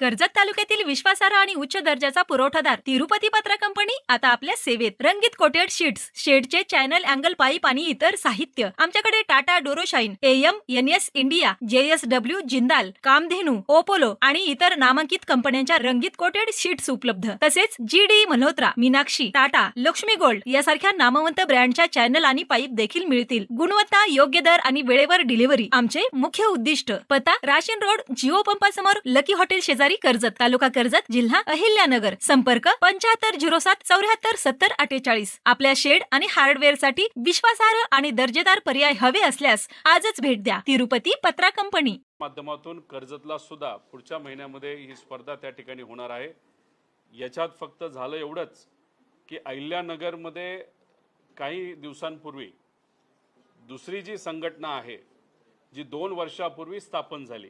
कर्जत तालुक्यातील विश्वासार्ह आणि उच्च दर्जाचा पुरवठादार तिरुपती पत्र कंपनी आता आपल्या सेवेत. रंगीत कोटेड शीट्स शेडचे चॅनल अँगल पाईप आणि इतर साहित्य. आमच्याकडे Tata Duroshine M N S India J S W Jindal Kamdhenu Apollo आणि इतर नामांकित कंपन्यांच्या रंगीत कोटेड शीट्स उपलब्ध. तसेच G D Malhotra Meenakshi Tata Laxmi gold यासारख्या नामवंत ब्रँडच्या चॅनल आणि पाईप देखील मिळतील. गुणवत्ता योग्य दर आणि वेळेवर डिलिव्हरी आमचे मुख्य उद्दिष्ट. पता राशीन रोड जिओ पंपासमोर लकी हॉटेल शेजारी. कर्जत तालुका कर्जत जिल्हा अहिल्यानगर. संपर्क पंच्याहत्तर झिरो सात चौऱ्याहत्तर सत्तर अठ्ठेचाळीस. आपल्या शेड आणि हार्डवेअरसाठी विश्वासार्ह आणि दर्जेदार पर्याय हवे असल्यास आजच भेट द्या. तिरुपती पत्रा कंपनी. माध्यमातून कर्जतला सुद्धा पुढच्या महिन्यामध्ये ही स्पर्धा त्या ठिकाणी होणार आहे. याच्यात फक्त झालं एवढंच की अहिल्यानगरमध्ये काही दिवसांपूर्वी दुसरी जी संघटना आहे जी दोन वर्षापूर्वी स्थापन झाली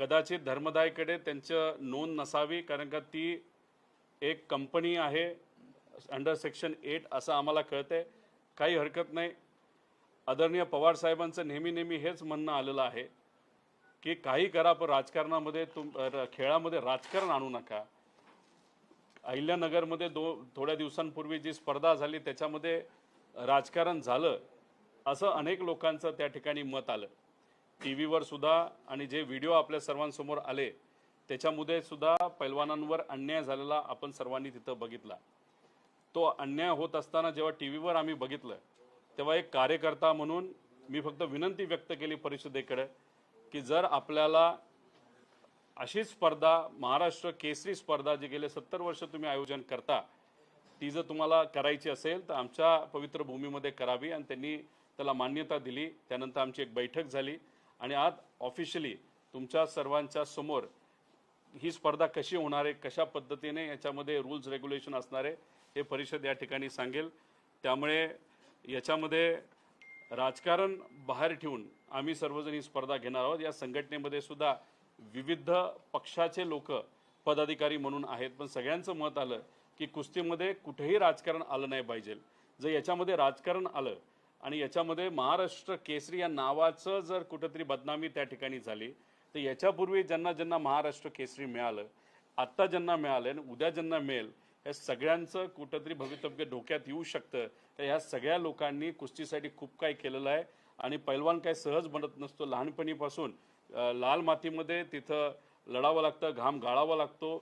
कदाचित धर्मदायकडे त्यांचं नोंद नसावी कारण का ती एक कंपनी आहे अंडर सेक्शन एट असं आम्हाला कळतंय. काही हरकत नाही. आदरणीय पवार साहेबांचं नेहमी नेहमी हेच म्हणणं आलेलं आहे की काही करा पण राजकारणामध्ये तुम र- खेळामध्ये राजकारण आणू नका. अहिल्यानगरमध्ये दो थोड्या दिवसांपूर्वी जी स्पर्धा झाली त्याच्यामध्ये राजकारण झालं असं अनेक लोकांचं त्या ठिकाणी मत आलं. टी व्हीवर सुद्धा आणि जे व्हिडिओ आपल्या सर्वांसमोर आले त्याच्यामध्ये सुद्धा पैलवानांवर अन्याय झालेला आपण सर्वांनी तिथं बघितला. तो अन्याय होत असताना जेव्हा टी व्हीवर आम्ही बघितलं तेव्हा एक कार्यकर्ता म्हणून मी फक्त विनंती व्यक्त केली परिषदेकडे की जर आपल्याला अशी स्पर्धा महाराष्ट्र केसरी स्पर्धा जी गेले सत्तर वर्ष तुम्ही आयोजन करता ती जर तुम्हाला करायची असेल तर आमच्या पवित्र भूमीमध्ये करावी आणि त्यांनी त्याला मान्यता दिली. त्यानंतर आमची एक बैठक झाली. आणि आज ऑफिशियली तुमच्या सर्वांच्या समोर ही स्पर्धा कशी होणार आहे कशा पद्धतीने याच्यामध्ये रूल्स रेग्युलेशन असणार आहे हे परिषद या ठिकाणी सांगेल. त्यामुळे याच्यामध्ये राजकारण बाहेर ठेवून आम्ही सर्वजण ही स्पर्धा घेणार आहोत. या संघटनेमध्ये सुद्धा विविध पक्षाचे लोक पदाधिकारी म्हणून आहेत. पण सगळ्यांचं मत आलं की कुस्तीमध्ये कुठेही राजकारण आलं नाही पाहिजे. जर याच्यामध्ये राजकारण आलं आणि याच्यामध्ये महाराष्ट्र केसरी या नावाचं जर कुठंतरी बदनामी त्या ठिकाणी झाली तर याच्यापूर्वी ज्यांना ज्यांना महाराष्ट्र केसरी मिळालं आत्ता ज्यांना मिळालं आणि उद्या ज्यांना मिळेल या सगळ्यांचं कुठंतरी भवितव्य डोक्यात येऊ शकतं. तर ह्या सगळ्या लोकांनी कुस्तीसाठी खूप काही केलेलं आहे. आणि पैलवान काय सहज बनत नसतो. लहानपणीपासून लाल मातीमध्ये तिथं लढावं लागतं घाम गाळावा लागतो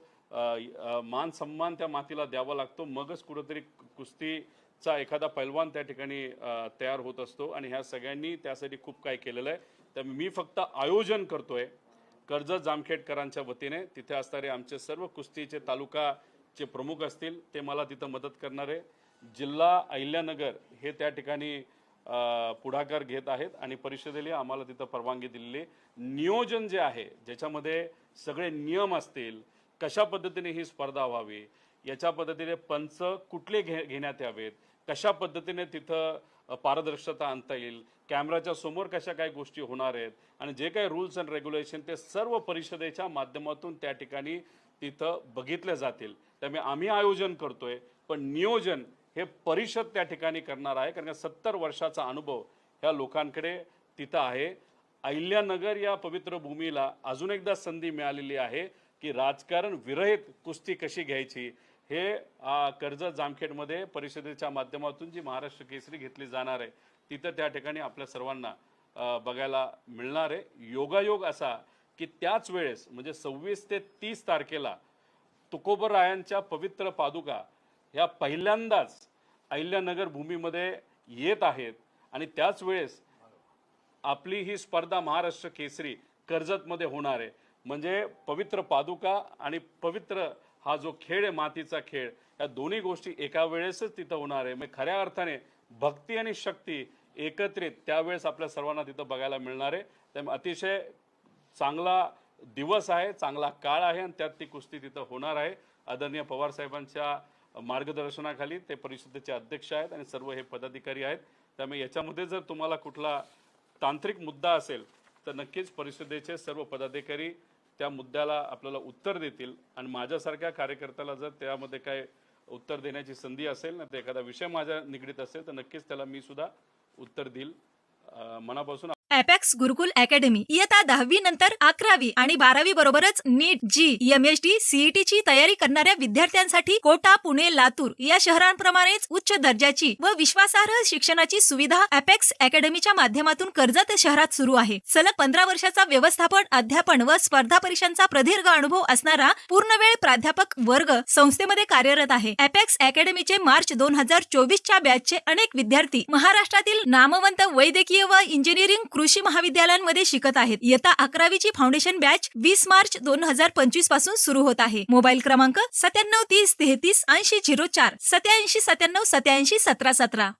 मान सन्मान त्या मातीला द्यावा लागतो. मगच कुठंतरी कुस्ती चा एखादा पैलवान त्या ठिकाणी तयार होत असतो आणि ह्या सगळ्यांनी त्यासाठी खूप काही केलेलं आहे. तर मी फक्त आयोजन करतोय कर्जत जामखेडकरांच्या वतीने. तिथे असणारे आमचे सर्व कुस्तीचे तालुकाचे प्रमुख असतील ते मला तिथं मदत करणारे. जिल्हा अहिल्यानगर हे त्या ठिकाणी पुढाकार घेत आहेत आणि परिषदेला आम्हाला तिथं परवानगी दिलेली नियोजन जे आहे ज्याच्यामध्ये सगळे नियम असतील कशा पद्धतीने ही स्पर्धा व्हावी याच्या पद्धतीने पंच कुठले घे घेण्यात यावेत? कशा पद्धतीने तिथं पारदर्शकता आणता येईल? कॅमेराच्या समोर कशा काय गोष्टी होणार आहेत? आणि जे काही रूल्स अँड रेग्युलेशन ते सर्व परिषदेच्या माध्यमातून त्या ठिकाणी तिथं बघितले जातील. त्यामुळे आम्ही आयोजन करतोय पण नियोजन हे परिषद त्या ठिकाणी करणार आहे कारण सत्तर वर्षाचा अनुभव ह्या लोकांकडे तिथं आहे. अहिल्यानगर या पवित्र भूमीला अजून एकदा संधी मिळालेली आहे की राजकारण विरहित कुस्ती कशी घ्यायची? हे कर्जत जामखेडमध्ये परिषदेच्या माध्यमातून जी महाराष्ट्र केसरी घेतली जाणार आहे तिथं त्या ठिकाणी आपल्या सर्वांना बघायला मिळणार आहे. योगायोग असा की त्याच वेळेस म्हणजे सव्वीस ते तीस तारखेला तुकोबरायांच्या पवित्र पादुका ह्या पहिल्यांदाच अहिल्यानगर भूमीमध्ये येत आहेत आणि त्याच वेळेस आपली ही स्पर्धा महाराष्ट्र केसरी कर्जतमध्ये होणार आहे. म्हणजे पवित्र पादुका आणि पवित्र हा जो खेळ आहे मातीचा खेळ या दोन्ही गोष्टी एका वेळेसच तिथं होणार आहे. म्हणजे खऱ्या अर्थाने भक्ती आणि शक्ती एकत्रित त्यावेळेस आपल्या सर्वांना तिथं बघायला मिळणार आहे. त्यामुळे अतिशय चांगला दिवस आहे चांगला काळ आहे आणि त्यात ती कुस्ती तिथं होणार आहे. आदरणीय पवार साहेबांच्या मार्गदर्शनाखाली ते परिषदेचे अध्यक्ष आहेत आणि सर्व हे पदाधिकारी आहेत. त्यामुळे याच्यामध्ये जर तुम्हाला कुठला तांत्रिक मुद्दा असेल तर नक्कीच परिषदेचे सर्व पदाधिकारी त्या मुद्द्याला आपल्याला उत्तर देतील. आणि माझ्यासारख्या कार्यकर्त्याला जर त्यामध्ये काय उत्तर देण्याची संधी असेल ना तर एखादा विषय माझ्या निगडीत असेल तर नक्कीच त्याला मी सुद्धा उत्तर देईल. मनापासून अपेक्स गुरुकुल अकॅडमी इयत्ता दहावी नंतर अकरावी आणि बारावी बरोबरच NEET JEE M H T CET ची तयारी करणाऱ्या विद्यार्थ्यांसाठी कोटा पुणे लातूर या शहरांप्रमाणेच उच्च दर्जाची व विश्वासार्ह शिक्षणाची सुविधा अपेक्स अकॅडमीच्या माध्यमातून कर्जत शहरात सुरू आहे. सलग पंधरा वर्षाचा व्यवस्थापन अध्यापन व स्पर्धा परीक्षांचा प्रदीर्घ अनुभव असणारा पूर्णवेळ प्राध्यापक वर्ग संस्थेमध्ये कार्यरत आहे. अपेक्स अकॅडमीचे मार्च दोन हजार चोवीसच्या बॅचचे अनेक विद्यार्थी महाराष्ट्रातील नामवंत वैद्यकीय व इंजिनिअरिंग कृषी महाविद्यालयांमध्ये शिकत आहेत. इयत्ता अकरावीची फाउंडेशन बॅच वीस मार्च दोन हजार पंचवीसपासून सुरू होत आहे. मोबाईल क्रमांक सत्त्याण्णव तीस तेहतीस ऐंशी झिरो चार सत्याऐंशी सत्त्याण्णव सत्याऐंशी सतरा सतरा.